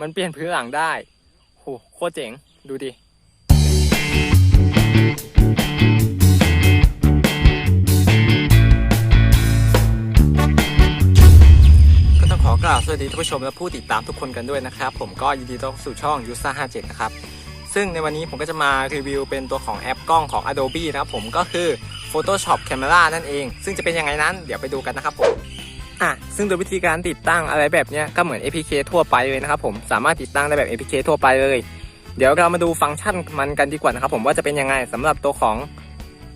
มันเปลี่ยนพื้นหลังได้โหโคตรเจ๋ง ดูดิก็ต้องขอกล่าวสวัสดีท่านผู้ชมและผู้ติดตามทุกคนกันด้วยนะครับ ผมก็ยินดีต้อนรับสู่ช่อง u s a 57 นะครับ ซึ่งในวันนี้ผมก็จะมารีวิวเป็นตัวของแอปกล้องของ Adobe นะครับผมก็คือ Photoshop Camera นั่นเอง ซึ่งจะเป็นยังไงนั้นเดี๋ยวไปดูกันนะครับผม อะซึ่งโดยวิธีการติดตั้งอะไรแบบนี้ก็เหมือน APK ทั่วไปเลยนะครับผมสามารถติดตั้งได้แบบ APK ทั่วไปเลย เดี๋ยวเรามาดูฟังก์ชันมันกันดีกว่านะครับผมว่าจะเป็นยังไงสำหรับตัวของ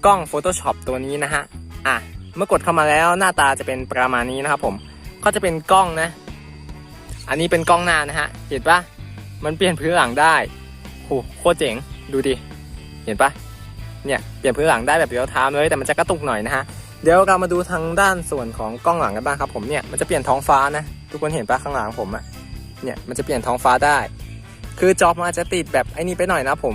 กล้อง Photoshop ตัวนี้นะฮะอะเมื่อกดเข้ามาแล้วหน้าตาจะเป็นประมาณนี้นะครับผมก็จะเป็นกล้องนะ อันนี้เป็นกล้องหน้านะฮะเห็นปะมันเปลี่ยนพื้นหลังได้โหโคตรเจ๋งดูดิเห็นปะเนี่ยเปลี่ยนพื้นหลังได้แบบเรียลไทม์เลยแต่มันจะกระตุกหน่อยนะฮะ เดี๋ยวเรามาดูทางด้านส่วนของกล้องหลังกันบ้างครับผมเนี่ยมันจะเปลี่ยนท้องฟ้านะ ทุกคนเห็นปะข้างหลังผมอะเนี่ยมันจะเปลี่ยนท้องฟ้าได้ คือจอมันอาจจะติดแบบไอ้นี่ไปหน่อยนะผม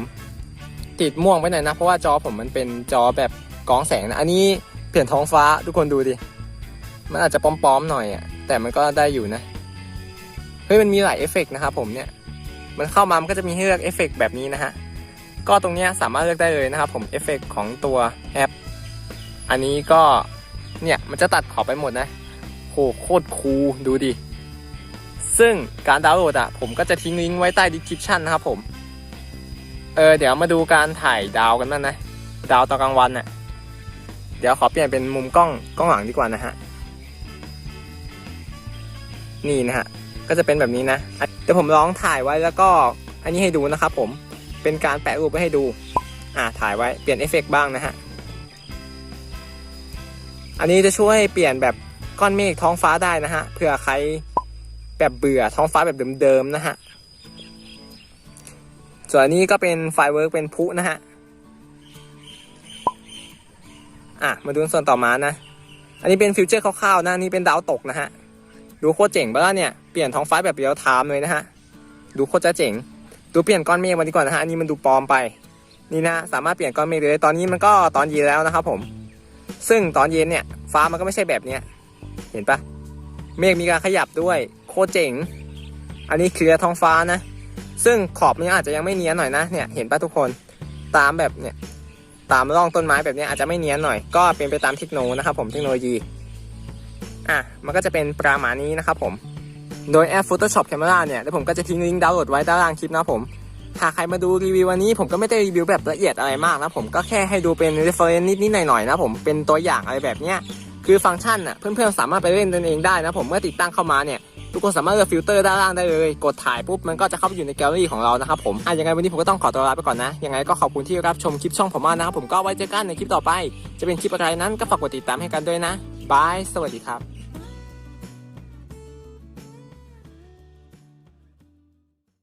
ติดม่วงไปหน่อยนะเพราะว่าจอผมมันเป็นจอแบบกองแสงนะอันนี้เปลี่ยนท้องฟ้าทุกคนดูดิมันอาจจะป้อมๆหน่อยอะแต่มันก็ได้อยู่นะเฮ้ยมันมีหลายเอฟเฟกต์นะครับผมเนี่ยมันเข้ามามันก็จะมีให้เลือกเอฟเฟกต์แบบนี้นะฮะก็ตรงเนี้ยสามารถเลือกได้เลยนะครับผมเอฟเฟกต์ของตัวแอป อันนี้ก็เนี่ยมันจะตัดขอบไปหมดนะโหโคตรคูลดูดิ ซึ่งการดาวน์โหลดอะผมก็จะทิ้งลิงก์ไว้ใต้ description นะครับผม เออเดี๋ยวมาดูการถ่ายดาวกันบ้างนะ ดาวตอนกลางวันน่ะ เดี๋ยวขอเปลี่ยนเป็นมุมกล้องกล้องหลังดีกว่านะฮะ นี่นะฮะ ก็จะเป็นแบบนี้นะ เดี๋ยวผมลองถ่ายไว้แล้วก็อันนี้ให้ดูนะครับผม เป็นการแปะรูปไว้ให้ดู อ่าถ่ายไว้เปลี่ยนเอฟเฟกต์บ้างนะฮะ อันนี้จะช่วยเปลี่ยนแบบก้อนเมฆท้องฟ้าได้นะฮะเผื่อใครแบบเบื่อท้องฟ้าแบบเดิมๆนะฮะ ส่วนอันนี้ก็เป็นไฟเวิร์กเป็นพุนะฮะ อะ มาดูส่วนต่อมานะ อันนี้เป็นฟิวเจอร์คร่าวๆนะนี่เป็นดาวตกนะฮะ ดูโคตรเจ๋งปะล่ะเนี่ย เปลี่ยนท้องฟ้าแบบเรียลไทม์เลยนะฮะ ดูโคตรจะเจ๋ง ดูเปลี่ยนก้อนเมฆมาดีกว่านะฮะ อันนี้มันดูปลอมไป นี่นะ สามารถเปลี่ยนก้อนเมฆเลยตอนนี้มันก็ตอนเย็นแล้วนะครับผม ซึ่งตอนเย็นเนี่ยฟ้ามันก็ไม่ใช่แบบเนี้ยเห็นปะเมฆมีการขยับด้วยโคตรเจ๋ง อันนี้เคลียร์ท้องฟ้านะ ซึ่งขอบมันอาจจะยังไม่เนียนหน่อยนะเนี่ยเห็นปะทุกคนตามแบบเนี่ยตามร่องต้นไม้แบบเนี้ยอาจจะไม่เนียนหน่อย ก็เป็นไปตามเทคโนโลยีนะครับผมเทคโนโลยีอะมันก็จะเป็นประมาณนี้นะครับผม โดยแอป Photoshop Camera เนี่ยเดี๋ยวผมก็จะทิ้งลิงก์ดาวน์โหลดไว้ด้านล่างคลิปนะผม หากใครมาดูรีวิววันนี้ผมก็ไม่ได้รีวิวแบบละเอียดอะไรมากนะผมก็แค่ให้ดูเป็น reference นิดๆหน่อยๆนะผมเป็นตัวอย่างอะไรแบบเนี้ยคือฟังก์ชันอะเพื่อนๆสามารถไปเล่นตนเองได้นะผมเมื่อติดตั้งเข้ามาเนี่ยทุกคนสามารถเลือกฟิลเตอร์ด้านล่างได้เลย กดถ่ายปุ๊บมันก็จะเข้าไปอยู่ในแกลเลอรี่ของเรานะครับผมอะยังไงวันนี้ผมก็ต้องขอตัวลาไปก่อนนะ ยังไงก็ขอบคุณที่รับชมคลิปช่องผมมากนะครับผมก็ไว้เจอกันในคลิปต่อไป จะเป็นคลิปอะไรนั้นก็ฝากกดติดตามให้กันด้วยนะบายสวัสดีครับ